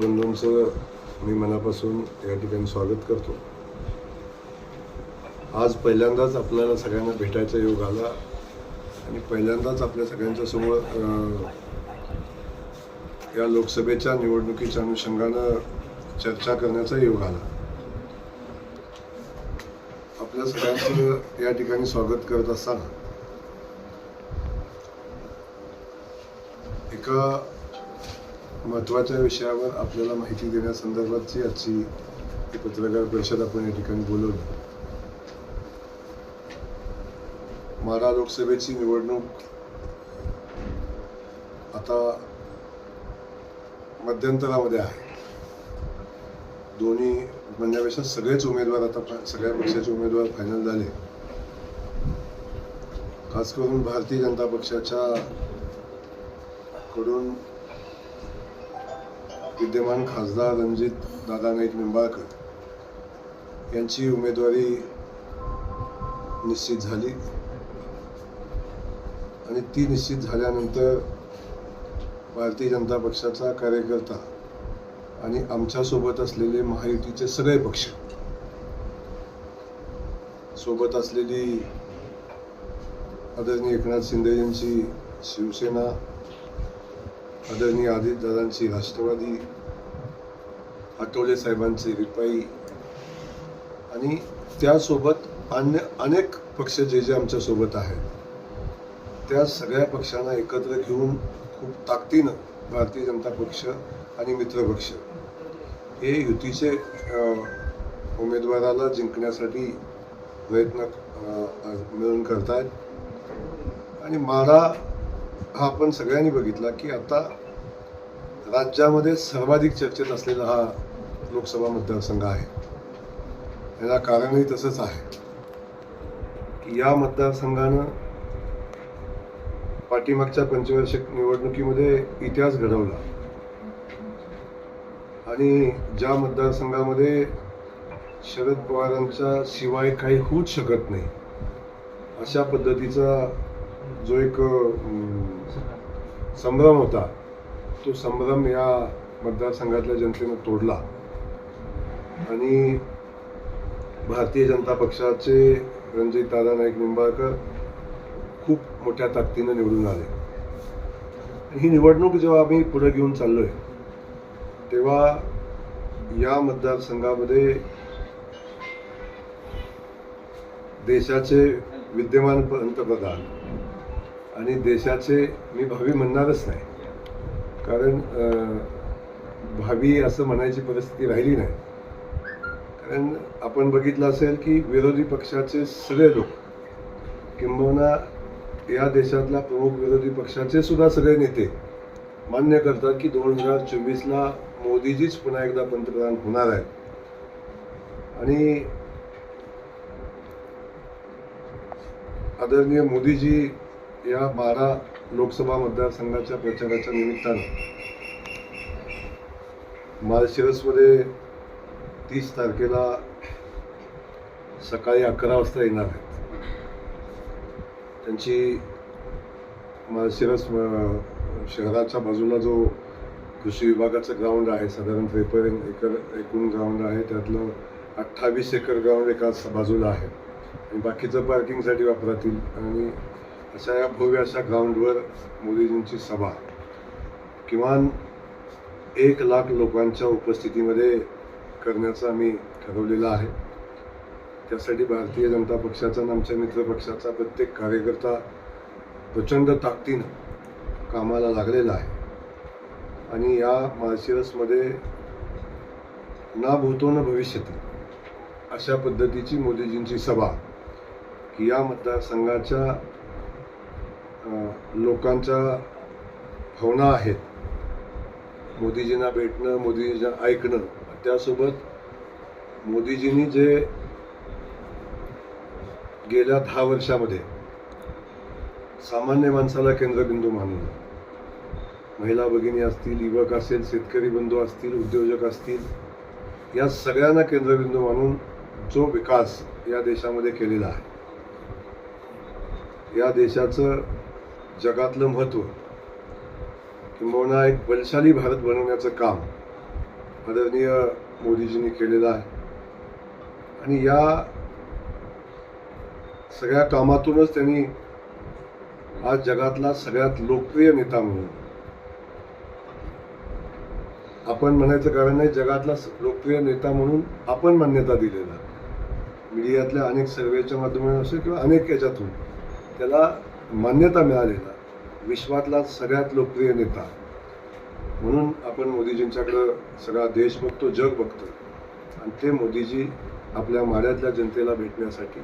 बंधूंचं मी मनापासून या ठिकाणी स्वागत करतो. आज पहिल्यांदाच आपल्याला सगळ्यांना भेटायचा योग आला आणि पहिल्यांदाच आपल्या सगळ्यांच्या समोर या लोकसभेच्या निवडणुकीच्या अनुषंगानं चर्चा करण्याचा योग आला. आपल्या सगळ्यांचं या ठिकाणी स्वागत करत असताना एका महत्त्वाच्या विषयावर आपल्याला माहिती देण्यासंदर्भातची आजची पत्रकार परिषद आपण या ठिकाणी बोलवली. माढा लोकसभेची निवडणूक आता मध्यंतरामध्ये आहे. दोन्ही म्हणण्यापेक्षा सगळेच उमेदवार आता सगळ्या पक्षाचे उमेदवार फायनल झाले. खास करून भारतीय जनता पक्षाच्या कडून विद्यमान खासदार रणजित दादा नाईक निंबाळकर यांची उमेदवारी निश्चित झाली. आणि ती निश्चित झाल्यानंतर भारतीय जनता पक्षाचा कार्यकर्ता आणि आमच्यासोबत असलेले महायुतीचे सगळे पक्ष सोबत असलेली आदरणीय एकनाथ शिंदे यांची शिवसेना आदरणीय आदित्यदादांची राष्ट्रवादी आठवले साहेबांचे रिपाई आणि त्यासोबत अन्य अनेक पक्ष जे जे आमच्यासोबत आहेत त्या सगळ्या पक्षांना एकत्र घेऊन खूप ताकदीनं भारतीय जनता पक्ष आणि मित्रपक्ष हे युतीचे उमेदवाराला जिंकण्यासाठी प्रयत्न मिळून करत आहेत आणि माढा हा आपण सगळ्यांनी बघितला की आता राज्यामध्ये सर्वाधिक चर्चेत असलेला हा लोकसभा मतदारसंघ आहे. याला कारणही तसंच आहे. की या मतदारसंघानं पाठीमागच्या पंचवार्षिक निवडणुकीमध्ये इतिहास घडवला. आणि ज्या मतदारसंघामध्ये शरद पवारांच्या शिवाय काही होऊच शकत नाही अशा पद्धतीचा जो एक संभ्रम होता. तो संभ्रम या मतदारसंघातल्या जनतेनं तोडला. आणि भारतीय जनता पक्षाचे रणजित दादा नाईक निंबाळकर खूप मोठ्या ताकदीनं निवडून आले. ही निवडणूक जेव्हा आम्ही पुढे घेऊन चाललोय तेव्हा या मतदारसंघामध्ये देशाचे विद्यमान पंतप्रधान आणि देशाचे मी भावी म्हणणारच नाही. कारण भावी असं म्हणायची परिस्थिती राहिली नाही. कारण आपण बघितलं असेल की विरोधी पक्षाचे सगळे लोक किंबहुना या देशातल्या प्रमुख विरोधी पक्षाचे सुद्धा सगळे नेते मान्य करतात की दोन हजार चोवीसला मोदीजीच पुन्हा एकदा पंतप्रधान होणार आहेत. आणि आदरणीय मोदीजी या बारा लोकसभा मतदारसंघाच्या प्रचाराच्या निमित्तानं माळशिरसमध्ये तीस तारखेला सकाळी अकरा वाजता येणार आहेत. त्यांची माळशिरस शहराच्या बाजूला जो कृषी विभागाचं ग्राउंड आहे साधारण त्रेपन्न एकर एकूण ग्राउंड आहे त्यातलं अठ्ठावीस एकर ग्राउंड एका बाजूला आहे. आणि बाकीचं पार्किंगसाठी वापरातील आणि अशा या भव्य अशा ग्राउंडवर मोदीजींची सभा. किमान एक लाख लोकांच्या उपस्थितीमध्ये करण्याचं आम्ही ठरवलेलं आहे. त्यासाठी भारतीय जनता पक्षाचा आणि आमच्या मित्रपक्षाचा प्रत्येक कार्यकर्ता प्रचंड ताकदीनं कामाला लागलेला आहे. आणि या माळशिरसमध्ये ना भूतो न भविष्यती अशा पद्धतीची मोदीजींची सभा. की या मतदारसंघाच्या लोकांच्या भावना आहेत. मोदीजींना भेटणं मोदीजींना ऐकणं त्यासोबत मोदीजींनी जे गेल्या दहा वर्षामध्ये सामान्य माणसाला केंद्रबिंदू मानलं. महिला भगिनी असतील युवक असेल शेतकरी बंधू असतील उद्योजक असतील या सगळ्यांना केंद्रबिंदू मानून जो विकास या देशामध्ये केलेला आहे. या देशाचं जगातलं महत्त्व. किंबहुना एक बलशाली भारत बनवण्याचं काम आदरणीय मोदीजींनी केलेलं आहे. आणि या सगळ्या कामातूनच त्यांनी आज जगातला सगळ्यात लोकप्रिय नेता म्हणून. आपण म्हणायचं कारण नाही जगातला लोकप्रिय नेता म्हणून आपण मान्यता दिलेला मीडियातल्या अनेक सर्वेच्या माध्यमातून असेल किंवा अनेक याच्यातून त्याला मान्यता मिळालेला विश्वातला सगळ्यात लोकप्रिय नेता. म्हणून आपण मोदीजींच्याकडं सगळा देश बघतो जग बघतो. आणि ते मोदीजी आपल्या माड्यातल्या जनतेला भेटण्यासाठी.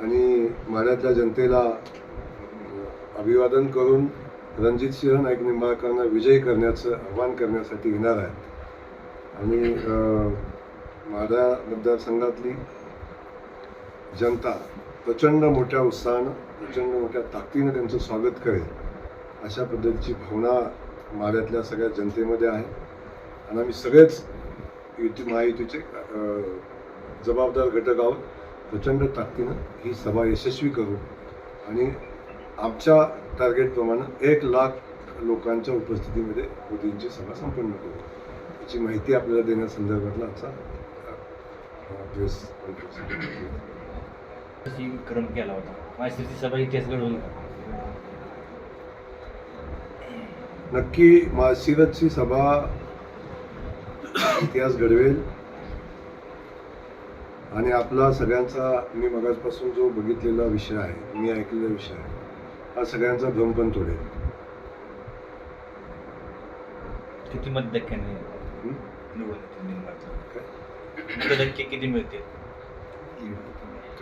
आणि माड्यातल्या जनतेला अभिवादन करून रणजित सिंह नाईक निंबाळकरांना विजयी करण्याचं आव्हान करण्यासाठी येणार आहेत. आणि माझ्या मतदारसंघातली जनता प्रचंड मोठ्या उत्साहानं प्रचंड मोठ्या ताकदीनं त्यांचं स्वागत करेल अशा पद्धतीची भावना माढ्यातल्या सगळ्या जनतेमध्ये आहे. आणि आम्ही सगळेच युती महायुतीचे जबाबदार घटक आहोत. प्रचंड ताकदीनं ही सभा यशस्वी करू आणि आमच्या टार्गेटप्रमाणे एक लाख लोकांच्या उपस्थितीमध्ये मोदींची सभा संपन्न करू. याची माहिती आपल्याला देण्यासंदर्भातला आमचा प्रेस कॉन्फरन्स कशी क्रम केला होता. माहिती सभा इतिहास घडवून नक्की माळशिरसची सभा इतिहास घडवेल. आणि आपला सगळ्यांचा मी मगाचपासून जो बघितलेला विषय आहे मी ऐकलेला विषय आहे हा सगळ्यांचा भ्रम पण तोडेल. किती मतधक्क्याने हं? निवडणूक निर्माण किती मिळतील?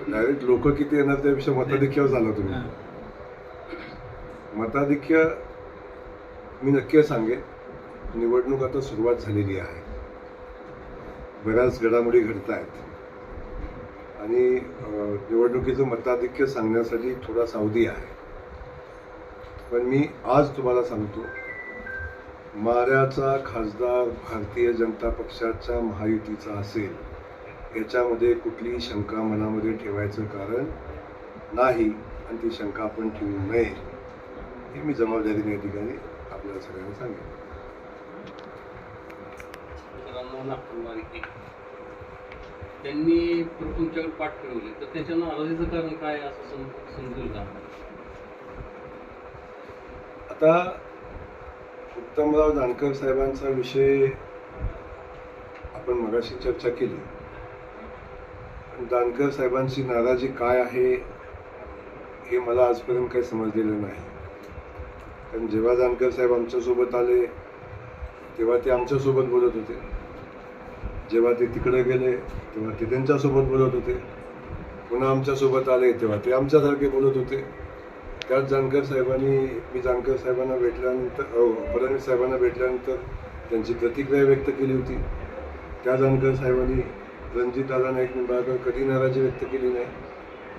डायरेक्ट लोक किती येणार त्यापेक्षा मताधिक्यावर झाला तुम्ही. मताधिक्य मी नक्की सांगेन निवडणूक आता सुरुवात झालेली आहे. बऱ्याच घडामोडी घडत आहेत. आणि निवडणुकीचं मताधिक्य सांगण्यासाठी थोडा सावधी आहे. पण मी आज तुम्हाला सांगतो माऱ्याचा खासदार भारतीय जनता पक्षाच्या महायुतीचा असेल याच्यामध्ये कुठलीही शंका मनामध्ये ठेवायचं कारण नाही आणि ती शंका आपण ठेवू नये ही मी जबाबदारीने या ठिकाणी आपल्याला सगळ्यांना सांगेन. त्यांनी तुमच्याकडे पाठ फिरवली. तर त्याच्या नाराजीचं कारण काय असं सम- समजेल का आता उत्तमराव जानकर साहेबांचा विषय आपण मगाशी चर्चा केली. दानकर जानकर साहेबांची नाराजी काय आहे हे मला आजपर्यंत काही समजलेलं नाही. कारण जेव्हा जानकर साहेब आमच्यासोबत आले तेव्हा ते आमच्यासोबत बोलत होते. जेव्हा ते तिकडे गेले तेव्हा ते त्यांच्यासोबत बोलत होते. पुन्हा आमच्यासोबत आले तेव्हा ते आमच्यासारखे बोलत होते. त्याच जानकर साहेबांनी मी जानकर साहेबांना भेटल्यानंतर फडणवीस साहेबांना भेटल्यानंतर त्यांची प्रतिक्रिया व्यक्त केली होती. त्या जानकर साहेबांनी रणजितदादा नाईक निंबाळकर कधी नाराजी व्यक्त केली नाही.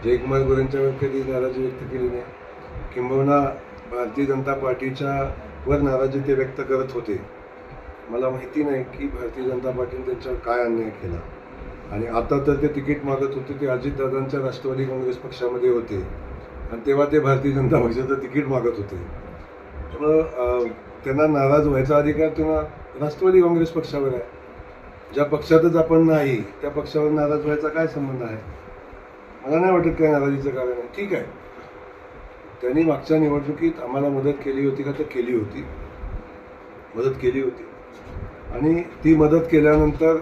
जयकुमार गोरेंच्यावर कधी नाराजी व्यक्त केली नाही. किंबहुना भारतीय जनता पार्टीच्या वर नाराजी ते व्यक्त करत होते. मला माहिती नाही की भारतीय जनता पार्टीने त्यांच्यावर काय अन्याय केला. आणि आता तर ते तिकीट मागत होते ते अजितदादांच्या राष्ट्रवादी काँग्रेस पक्षामध्ये होते. आणि तेव्हा ते भारतीय जनता पक्षाचं तिकीट मागत होते. त्यामुळं त्यांना नाराज व्हायचा अधिकार त्यांना राष्ट्रवादी काँग्रेस पक्षावर आहे. ज्या पक्षातच आपण नाही त्या पक्षावर नाराज व्हायचा काय संबंध आहे? मला नाही वाटत काय नाराजीचं कारण आहे. ठीक आहे. त्यांनी मागच्या निवडणुकीत आम्हाला मदत केली होती का? तर केली होती. मदत केली होती. आणि ती मदत केल्यानंतर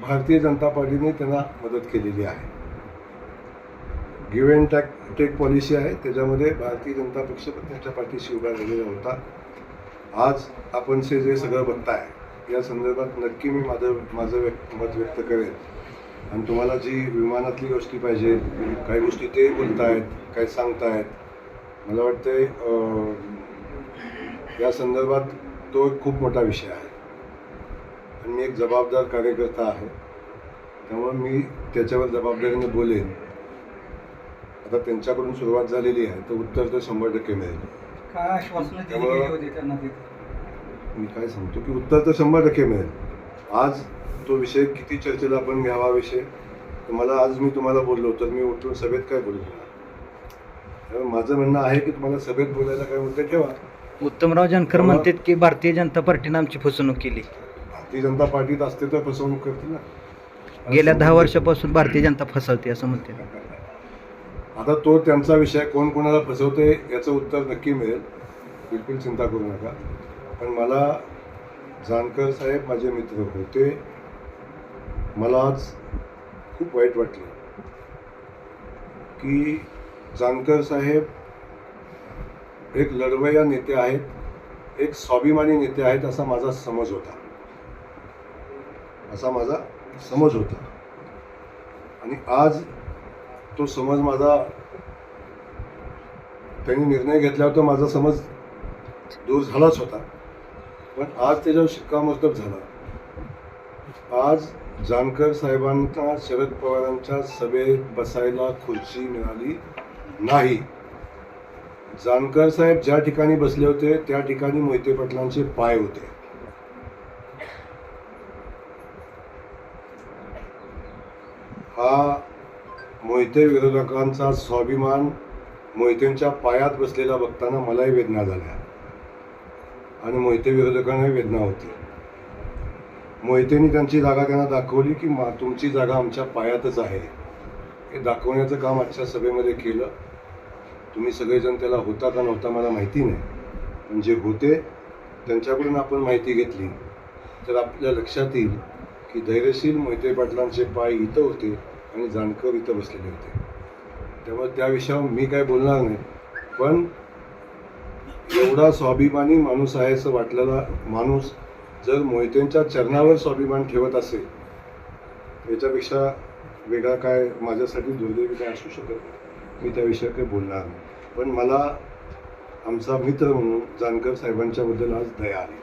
भारतीय जनता पार्टीने त्यांना मदत केलेली आहे. Give and take take policy आहे. त्याच्यामध्ये भारतीय जनता पक्ष पण त्यांच्या पाठीशी उभा झालेला होता. आज आपण से जे सगळं बघताय या संदर्भात नक्की मी माझं माझं व्यक्त मत व्यक्त करेन. आणि तुम्हाला जी विमानातली गोष्टी पाहिजे काही गोष्टी ते बोलतायत काही सांगतायत. मला वाटतंय या संदर्भात तो एक खूप मोठा विषय आहे. आणि मी एक जबाबदार कार्यकर्ता आहे. त्यामुळे मी त्याच्यावर जबाबदारीने बोलेन. आता त्यांच्याकडून सुरुवात झालेली आहे तर उत्तर तर शंभर टक्के मिळेल. त्यामुळं- गेली होती त्यांना तिथे मी काय सांगतो की उत्तर तर शंभर टक्के मिळेल. आज तो विषय किती चर्चेला आपण घ्यावा विषय? मला आज मी तुम्हाला बोललो तर मी उठून सभेत काय बोलू? त्यामुळे माझं म्हणणं आहे की तुम्हाला सभेत बोलायला काय मुद्दे ठेवा. उत्तमराव जानकर म्हणतात की भारतीय जनता पार्टीनं आमची फसवणूक केली. भारतीय जनता पार्टीत असते तर फसवणूक करतील ना. गेल्या दहा वर्षापासून भारतीय जनता फसवते असं म्हणते. आता तो त्यांचा विषय कोण कोणाला फसवते याचं उत्तर नक्की मिळेल. बिलकुल चिंता करू नका. पण मला जानकर साहेब माझे मित्र होते. मला आज खूप वाईट वाटलं की जानकर साहेब एक लढवया नेते आहेत एक स्वाभिमानी नेते आहेत असा माझा समज होता. असा माझा समज होता. आणि आज तो समज माझा त्यांनी निर्णय घेतल्यावर तो माझा समज दूर झालाच होता. पण आज त्याच्यावर शिक्कामोर्तब झाला. आज जानकर साहेबांना शरद पवारांच्या सभेत बसायला खुर्ची मिळाली नाही. जानकर साहेब ज्या ठिकाणी बसले होते त्या ठिकाणी मोहिते पाटलांचे पाय होते. हा मोहिते विरोधकांचा स्वाभिमान मोहितेंच्या पायात बसलेला बघताना मलाही वेदना झाल्या. आणि मोहिते विरोधकांना वेदना होती. मोहितेंनी त्यांची जागा त्यांना दाखवली की मा तुमची जागा आमच्या पायातच आहे. हे दाखवण्याचं काम आजच्या सभेमध्ये केलं. तुम्ही सगळेजण त्याला होता का नव्हता मला माहिती नाही. पण जे होते त्यांच्याकडून आपण माहिती घेतली. तर आपल्या लक्षात येईल की धैर्यशील मोहिते पाटलांचे पाय इथं होते आणि जाणकर इथं बसलेले होते. त्यामुळे त्या विषयावर मी काय बोलणार नाही. पण एवढा स्वाभिमानी माणूस आहे असं वाटलेला माणूस जर मोहितेंच्या चरणावर स्वाभिमान ठेवत असेल याच्यापेक्षा वेगळा काय माझ्यासाठी दुर्दैवी काय असू शकत नाही. मी त्याविषयी काही बोलणार नाही. पण मला आमचा मित्र म्हणून जानकर साहेबांच्याबद्दल आज दया आली.